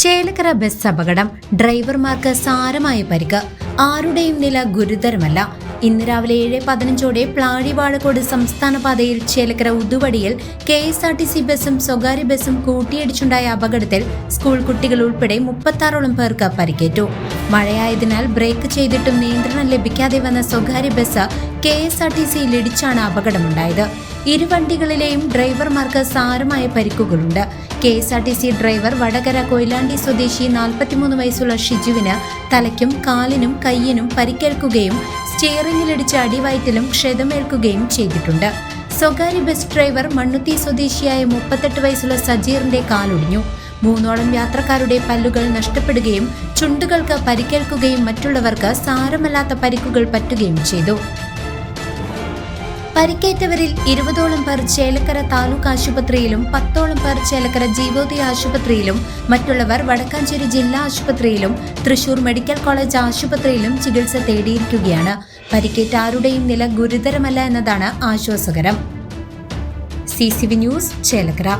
Chelakkara bus അപകടം ഡ്രൈവർമാർക്ക് സാരമായ പരിക്ക്. ആരുടെയും നില ഗുരുതരമല്ല. ഇന്ന് രാവിലെ ഏഴ് പതിനഞ്ചോടെ പ്ലാഴിവാഴക്കോട് സംസ്ഥാന പാതയിൽ Chelakkara ഉതുവടിയിൽ K S R T C ബസും സ്വകാര്യ ബസ്സും കൂട്ടിയിടിച്ചുണ്ടായ അപകടത്തിൽ സ്കൂൾ കുട്ടികൾ ഉൾപ്പെടെ മുപ്പത്താറോളം പേർക്ക് പരിക്കേറ്റു. മഴയായതിനാൽ ബ്രേക്ക് ചെയ്തിട്ടും നിയന്ത്രണം ലഭിക്കാതെ വന്ന സ്വകാര്യ bus K S R T സിയിൽ ഇടിച്ചാണ് അപകടമുണ്ടായത്. ഇരുവണ്ടികളിലെയും ഡ്രൈവർമാർക്ക് സാരമായ പരിക്കുകളുണ്ട്. K S R T C driver Vadakara Koyilandy സ്വദേശി നാൽപ്പത്തിമൂന്ന് വയസ്സുള്ള ഷിജുവിന് തലയ്ക്കും കാലിനും കയ്യിനും പരിക്കേൽക്കുകയും സ്റ്റിയറിംഗിലിടിച്ച് അടിവയറ്റിലും ക്ഷതമേൽക്കുകയും ചെയ്തിട്ടുണ്ട്. സ്വകാര്യ ബസ് ഡ്രൈവർ മണ്ണുത്തി സ്വദേശിയായ മുപ്പത്തെട്ട് വയസ്സുള്ള സജീറിന്റെ കാലൊടിഞ്ഞു. മൂന്നോളം യാത്രക്കാരുടെ പല്ലുകൾ നഷ്ടപ്പെടുകയും ചുണ്ടുകൾക്ക് പരിക്കേൽക്കുകയും മറ്റുള്ളവർക്ക് സാരമല്ലാത്ത പരിക്കുകൾ പറ്റുകയും ചെയ്തു. പരിക്കേറ്റവരിൽ ഇരുപതോളം പേർ ചേലക്കര താലൂക്ക് ആശുപത്രിയിലും പത്തോളം പേർ ചേലക്കര ജീവോദയ ആശുപത്രിയിലും മറ്റുള്ളവർ വടക്കാഞ്ചേരി ജില്ലാ ആശുപത്രിയിലും തൃശൂർ മെഡിക്കൽ കോളേജ് ആശുപത്രിയിലും ചികിത്സ തേടിയിരിക്കുകയാണ്. പരിക്കേറ്റ ആരുടെയും നില ഗുരുതരമല്ല എന്നതാണ് ആശ്വാസകരം. C news Chelakkara.